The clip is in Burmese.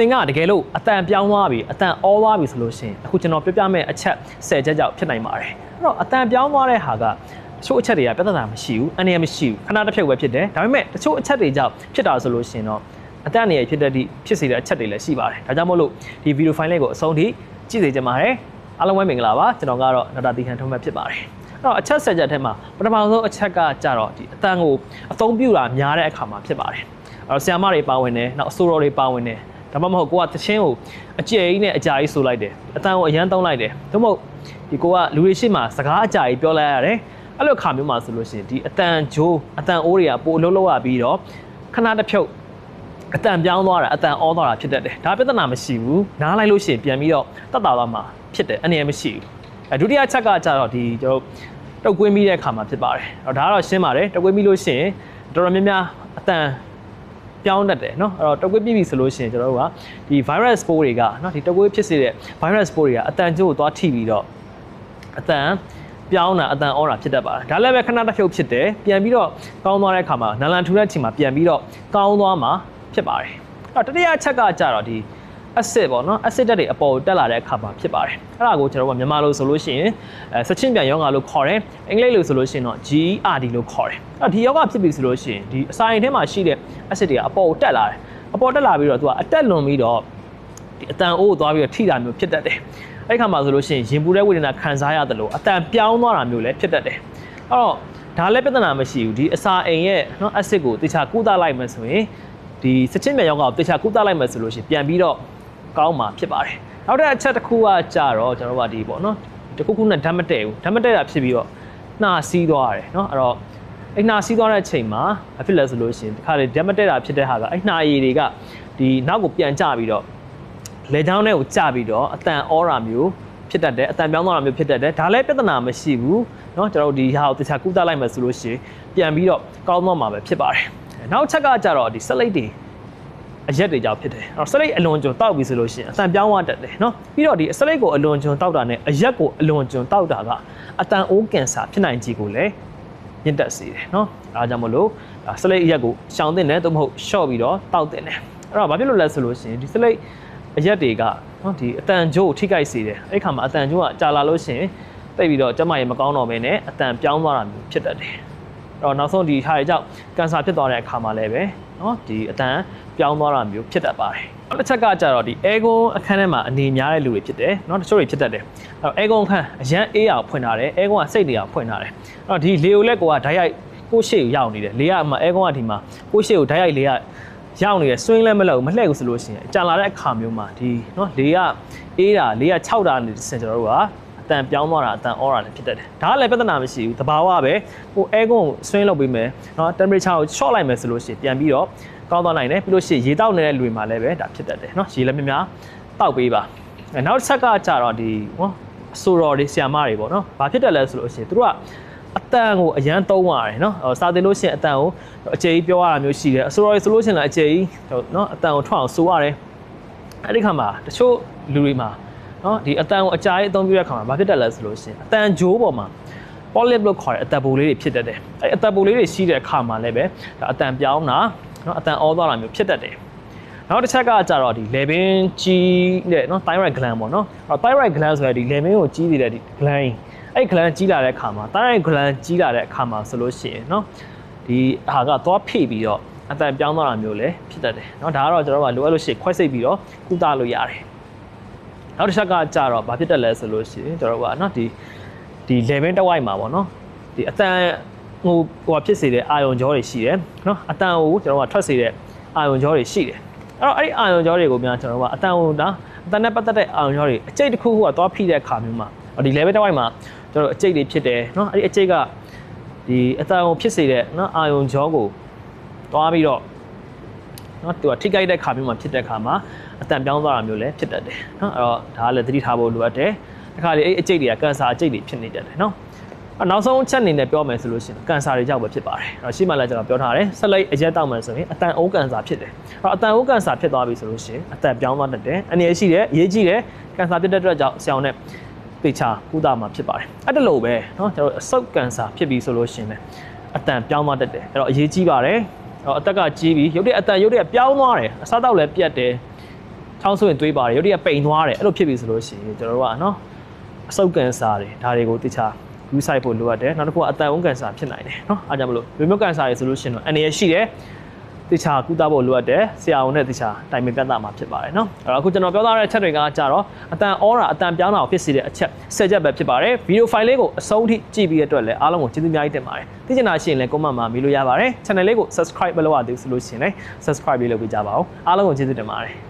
သင်ကတကယ်လို့အတန်ပြောင်းသွားပြီအတန်အောသွားပြီဆိုလို့ရှိရင်အခုကျွန်တော်ပြောပြမယ့်အချက်10ချက်ကြောင့်ဖြစ်နိုင်ပါတယ်အဲ့တော့အတန်ပြောင်းသွားတဲ့ဟာကတချို့အချက်တွေကပြဿနာမရှိဘူးအနေရမရှိဘူးခဏတစ်ဖြုတ်ပဲဖြစ်တယ်ဒါပေမဲ့တချို့အချက်တွေကြောင့်ဖြစ်တာဆိုလို့ရှိရင်တော့အတန်အနေရဖြစ်တဲ့ဒီဖြစ်စေတဲ့အချက်တွေလည်းရှိပါတယ်ဒါကြောင့်မို့လို့ဒီဗီဒီယိုဖိုင်လေးကိုအဆုံးထိကြည့်စေချင်ပါတယ်အားလုံးပဲမင်္ဂလာပါကျွန်တော်ကတော့ဒေါက်တာတီဟန်ထုံးမဲ့ဖြစ်ပါတယ်အဲ့တော့အချက်10ချက်ထဲမှာပထမဆုံးအချက်ကကြတော့ဒီအတန်ကိုအသုံးပြုတာများတဲ့အခါမှာဖြစ်ပါတယ်အဲ့တော့ဆရာမတွေပါဝင်တယ်နောက်အဆိုတော်တွေပါဝင်တယ် ဒါမှမဟုတ်ကိုကတချင်းကိုအကျယ်ကြီးနဲ့အကြာကြီးဆိုလိုက်တယ်အတန်ကိုအရန်သုံးလိုက်တယ်သို့မဟုတ်ဒီကိုကလူတွေရှိမှစကားအကြာကြီးပြောလိုက်ရတယ်အဲ့လိုခါမျိုးမှာဆိုလို့ရှိရင်ဒီအတန်ဂျိုးအတန်အိုးတွေကပိုအလုံးလုံးရပြီးတော့ခဏတစ်ဖြုတ်အတန်ပြောင်းသွားတာအတန်အောသွားတာဖြစ်တတ်တယ်ဒါပြဿနာမရှိဘူးနားလိုက်လို့ရှိရင်ပြန်ပြီးတော့တတ်တာသွားမှာဖြစ်တယ်အနေနဲ့မရှိဘူးအဲဒုတိယချက်ကကြတော့ဒီကျွန်တော်တုတ်ကွင်းပြီးတဲ့အခါမှာဖြစ်ပါတယ်အဲ့တော့ဒါကတော့ရှင်းပါတယ်တုတ်ကွင်းပြီးလို့ရှိရင်တော်တော်များများအတန် ပြောင်းတတ်တယ်เนาะအဲ့တော့တုတ်ကွေးပြီးပြီဆိုလို့ရှိရင်ကျွန်တော်တို့ကဒီ virus spore တွေကเนาะဒီတုတ်ကွေးဖြစ်စေတဲ့ virus spore တွေကအတန်ကျိုးကိုသွားထိပြီးတော့အတန်ပြောင်းတာအတန်အောတာဖြစ်တတ်ပါတယ်ဒါလည်းပဲခဏတစ်ဖြုတ်ဖြစ်တယ်ပြန်ပြီးတော့ကောင်းသွားတဲ့အခါမှာနလန်ထူတဲ့အချိန်မှာပြန်ပြီးတော့ကောင်းသွားမှာဖြစ်ပါတယ်အဲ့တော့တတိယအချက်ကကြတော့ဒီ acid ပေါ့နော် acid ဓာတ်တွေအပေါ်ကိုတက်လာတဲ့အခါမှာဖြစ်ပါတယ်အဲ့ဒါကိုကျွန်တော်တို့ကမြန်မာလိုဆိုလို့ရှိရင်အဲစချင်းပြန်ယောဂါလို့ခေါ်တယ်အင်္ဂလိပ်လိုဆိုလို့ရှိရင်တော့ GERD လို့ခေါ်တယ်အဲ့တော့ဒီယောဂဖြစ်ပြီဆိုလို့ရှိရင်ဒီအစာရင်ထဲမှာရှိတဲ့ acid တွေကအပေါ်ကိုတက်လာတယ်အပေါ်တက်လာပြီးတော့သူကအတက်လွန်ပြီးတော့ဒီအတန်အိုးကိုသွားပြီးတော့ထိတာမျိုးဖြစ်တတ်တယ်အဲ့ဒီခါမှာဆိုလို့ရှိရင်ရင်ပူတဲ့ဝေဒနာခံစားရတယ်လို့အတန်ပြောင်းသွားတာမျိုးလည်းဖြစ်တတ်တယ်အဲ့တော့ဒါလည်းပြဿနာမရှိဘူးဒီအစာအိမ်ရဲ့နော် acid ကိုတခြားကုသလိုက်မှဆိုရင်ဒီစချင်းပြန်ယောဂါကိုတခြားကုသလိုက်မှဆိုလို့ရှိရင်ပြန်ပြီးတော့ ကောင်းမှာဖြစ်ပါတယ်နောက်တဲ့အချက်တစ်ခုကကြတော့ကျွန်တော်တို့ကဒီပေါ့နော်တစ်ခုခုနဲ့ဓာတ်မတည့်ဘူးဓာတ်မတည့်တာဖြစ်ပြီးတော့နှာစီးသွားတယ်เนาะအဲ့တော့အဲ့နှာစီးသွားတဲ့အချိန်မှာအဖြစ်လဲဆိုလို့ရှိရင်ဒီခါလေဓာတ်မတည့်တာဖြစ်တဲ့ဟာကအဲ့နှာရည်တွေကဒီနောက်ကိုပြန်ကျပြီးတော့လေချောင်းထဲကိုကျပြီးတော့အတန်အောရာမျိုးဖြစ်တတ်တယ်အတန်ပြောင်းသွားတာမျိုးဖြစ်တတ်တယ်ဒါလည်းပြဿနာမရှိဘူးเนาะကျွန်တော်တို့ဒီဟာကိုတခြားကုသလိုက်မယ်ဆိုလို့ရှိရင်ပြန်ပြီးတော့ကောင်းသွားမှာပဲဖြစ်ပါတယ်နောက်ချက်ကကြတော့ဒီစလိတ်တွေ အရက်တွေကြောင့်ဖြစ်တယ်အဲ့တော့စလိတ်အလွန်ကျွံတောက်ပြီဆိုလို့ရှိရင်အတန်ပြောင်းသွားတတ်တယ်เนาะပြီးတော့ဒီစလိတ်ကိုအလွန်ကျွံတောက်တာနဲ့အရက်ကိုအလွန်ကျွံတောက်တာကအတန်အိုးကင်ဆာဖြစ်နိုင်ကြီးကိုလည်းညှင့်တက်စေတယ်เนาะအဲဒါကြောင့်မလို့ဒါစလိတ်အရက်ကိုရှောင်သင့်တယ်သို့မဟုတ်ရှော့ပြီးတော့တောက်သင့်တယ်အဲ့တော့ဘာဖြစ်လို့လဲဆိုလို့ရှိရင်ဒီစလိတ်အရက်တွေကเนาะဒီအတန်ကြိုးကိုထိခိုက်စေတယ်အဲ့ဒီခါမှာအတန်ကြိုးကကြာလာလို့ရှိရင်တိတ်ပြီးတော့ကျမရေမကောင်းတော့ဘဲနဲ့အတန်ပြောင်းသွားတာမျိုးဖြစ်တတ်တယ် အဲ့ တော့နောက်ဆုံးဒီဟာတွေကြောင့်ကန်ဆာဖြစ်သွားတဲ့အခါမှာလည်းပဲเนาะဒီအတန်ပြောင်းသွားတာမျိုးဖြစ်တတ်ပါတယ်နောက်တစ်ချက်ကကြတော့ဒီအဲဂွန်အခန်းထဲမှာအနေများတဲ့လူတွေဖြစ်တယ်เนาะတချို့တွေဖြစ်တတ်တယ်အဲ့တော့အဲဂွန်အခန်းအရန်အေးအောင်ဖွင့်ထားတယ်အဲဂွန်ကစိတ်တွေအောင်ဖွင့်ထားတယ်အဲ့တော့ဒီလေကိုလက်ကိုကဓာတ်ရိုက်ကိုရှေ့ကိုရောက်နေတယ်လေကမှအဲဂွန်ကဒီမှာကိုရှေ့ကိုဓာတ်ရိုက်လေကရောက်နေတယ်ဆွင်းလည်းမလုပ်ဘူးမလှည့်ဘူးဆိုလို့ရှိရင်ကြာလာတဲ့အခါမျိုးမှာဒီเนาะလေကအေးတာလေက6တာနေစင်ကျွန်တော်တို့က အ တန်ပြောင်းသွားတာအတန်အော်တာလည်းဖြစ်တတ်တယ်ဒါကလည်းပြဿနာမရှိဘူးတဘာဝပဲဟိုအဲကွန်ကိုဆွင်းလုပ်ပေးမယ်เนาะ temperature ကို short လိုက်မယ်ဆိုလို့ရှိရင်ပြန်ပြီးတော့ကောင်းသွားနိုင်တယ်ပြီးလို့ရှိရင်ရေတောက်နေတဲ့လူတွေမှာလည်းပဲဒါဖြစ်တတ်တယ်เนาะရေလည်းများများတောက်ပေးပါအဲနောက်တစ်ချက်ကကြတော့ဒီဟောအဆိုတော်တွေဆီယာမတွေပေါ့เนาะဘာဖြစ်တယ်လဲဆိုလို့ရှိရင်သူတို့ကအတန်ကိုအရန်သုံးရတယ်เนาะစာတင်လို့ရှိရင်အတန်ကိုအကျေကြီးပြောရတာမျိုးရှိတယ်အဆိုတော်တွေဆိုလို့ရှိရင်လည်းအကျေကြီးเนาะအတန်ကိုထွက်အောင်ဆိုရတယ်အဲ့ဒီခါမှာတချို့လူတွေမှာ နော်ဒီအတန်ကိုအကြာကြီးအသုံးပြုတဲ့အခါမှာဘာဖြစ်တတ်လဲဆိုလို့ရှိရင်အတန်ဂျိုးပေါ်မှာ polyp လို့ခေါ်တဲ့အတန်ပိုလေးတွေဖြစ်တတ်တယ်အဲ့အတန်ပိုလေးတွေရှိတဲ့အခါမှာလည်းပဲဒါအတန်ပြောင်းတာနော်အတန်အောသွားတာမျိုးဖြစ်တတ်တယ်နောက်တစ်ချက်ကကြတော့ဒီ level ကြီးတဲ့နော် thyroid gland ပေါ့နော်အဲ့ thyroid gland ဆိုရယ်ဒီ level ကိုကြီးနေတဲ့ဒီ gland အဲ့ gland ကြီးလာတဲ့အခါမှာ thyroid gland ကြီးလာတဲ့အခါမှာဆိုလို့ရှိရင်နော်ဒီဟာကသွားဖိပြီးတော့အတန်ပြောင်းသွားတာမျိုးလည်းဖြစ်တတ်တယ်เนาะဒါကတော့ကျွန်တော်တို့ကလိုအပ်လို့ရှိရင်ခွဲစိတ်ပြီးတော့ကုသလို့ရတယ် နောက်တစ်ချက်ကကြတော့ဘာဖြစ်တက်လဲဆိုလို့ရှိရင်ကျွန်တော်တို့ကနော်ဒီဒီ level တစ်ဝိုက်မှာပေါ့နော်ဒီအတန်ဟိုဟိုဖြစ်စေတဲ့အာယုံကြောတွေရှိတယ်နော်အတန်ကိုကျွန်တော်ကထွက်စေတဲ့အာယုံကြောတွေရှိတယ်အဲ့တော့အဲ့ဒီအာယုံကြောတွေကိုများကျွန်တော်ကအတန်ကိုဒါအတန်နဲ့ပတ်သက်တဲ့အာယုံကြောတွေအကျိတ်တစ်ခုခုကသွားဖိတဲ့အခါမျိုးမှာဒီ level တစ်ဝိုက်မှာကျွန်တော်အကျိတ်တွေဖြစ်တယ်နော်အဲ့ဒီအကျိတ်ကဒီအတန်ကိုဖြစ်စေတဲ့နော်အာယုံကြောကိုသွားပြီးတော့ နော်သူကထိခိုက်တဲ့ခါမျိုးမှာဖြစ်တဲ့ခါမှာအတန်ပြောင်းသွားတာမျိုးလည်းဖြစ်တတ်တယ်နော်အဲ့တော့ဒါကလည်းသတိထားဖို့လိုအပ်တယ်တစ်ခါလေအဲ့အကျိတ်တွေကကန်ဆာအကျိတ်တွေဖြစ်နေတတ်တယ်နော်အဲ့နောက်ဆုံးချက်အနေနဲ့ပြောမယ်ဆိုလို့ရှိရင်ကန်ဆာတွေကြောက်ပဲဖြစ်ပါတယ်အဲ့တော့ရှေ့မှလည်းကျွန်တော်ပြောထားတယ်ဆက်လိုက်အရက်တောက်မယ်ဆိုရင်အတန်အိုးကန်ဆာဖြစ်တယ်အဲ့တော့အတန်အိုးကန်ဆာဖြစ်သွားပြီဆိုလို့ရှိရင်အတန်ပြောင်းသွားတတ်တယ်အနေရရှိတယ်အရေးကြီးတယ်ကန်ဆာဖြစ်တဲ့အတွက်ကြောင့်ဆရာဝန်နဲ့ပေချာကုသမှာဖြစ်ပါတယ်အဲ့ဒါလို့ပဲเนาะကျွန်တော်အဆုတ်ကန်ဆာဖြစ်ပြီဆိုလို့ရှိရင်လည်းအတန်ပြောင်းသွားတတ်တယ်အဲ့တော့အရေးကြီးပါတယ် အဲ့တော့အသက်ကကြီးပြီရုပ်တရက်အတန်ရုပ်တရက်ပြောင်းသွားတယ်အစားတောက်လည်းပြတ်တယ်ချောင်းဆိုရင်သွေးပါတယ်ရုတ်တရက်ပိန်သွားတယ်အဲ့လိုဖြစ်ပြီဆိုလို့ရှိရင်ကျွန်တော်တို့ကနော်အဆုတ်ကန်ဆာတွေဒါတွေကိုတခြား view site ဖို့လိုအပ်တယ်နောက်တစ်ခုကအတန်ဝန်းကန်ဆာဖြစ်နိုင်တယ်နော်အားကြောင့်မလို့လူမျိုးကန်ဆာတွေဆိုလို့ရှိရင်တော့အနေရရှိတယ် တခြားကုသဖို့လိုအပ်တယ်ဆရာဝန်နဲ့တခြားတိုင်ပင်ပြသမှာဖြစ်ပါတယ်နော်အဲ့တော့အခုကျွန်တော်ပြောသားတဲ့အချက်တွေကကြတော့အတန်ဩရာအတန်ပြောင်းတာကိုဖြစ်စေတဲ့အချက်၁၀ချက်ပဲဖြစ်ပါတယ်ဗီဒီယိုဖိုင်လေးကိုအဆုံးထိကြည့်ပြီးတဲ့အတွက်လည်းအားလုံးကိုကျေးဇူးအများကြီးတင်ပါတယ်သိချင်တာရှိရင်လည်း comment မှာမေးလို့ရပါတယ် channel လေးကို subscribe မလုပ်ရသေးဘူးဆိုလို့ရှိရင်လည်း subscribe လေးလုပ်ပေးကြပါဦးအားလုံးကိုကျေးဇူးတင်ပါတယ်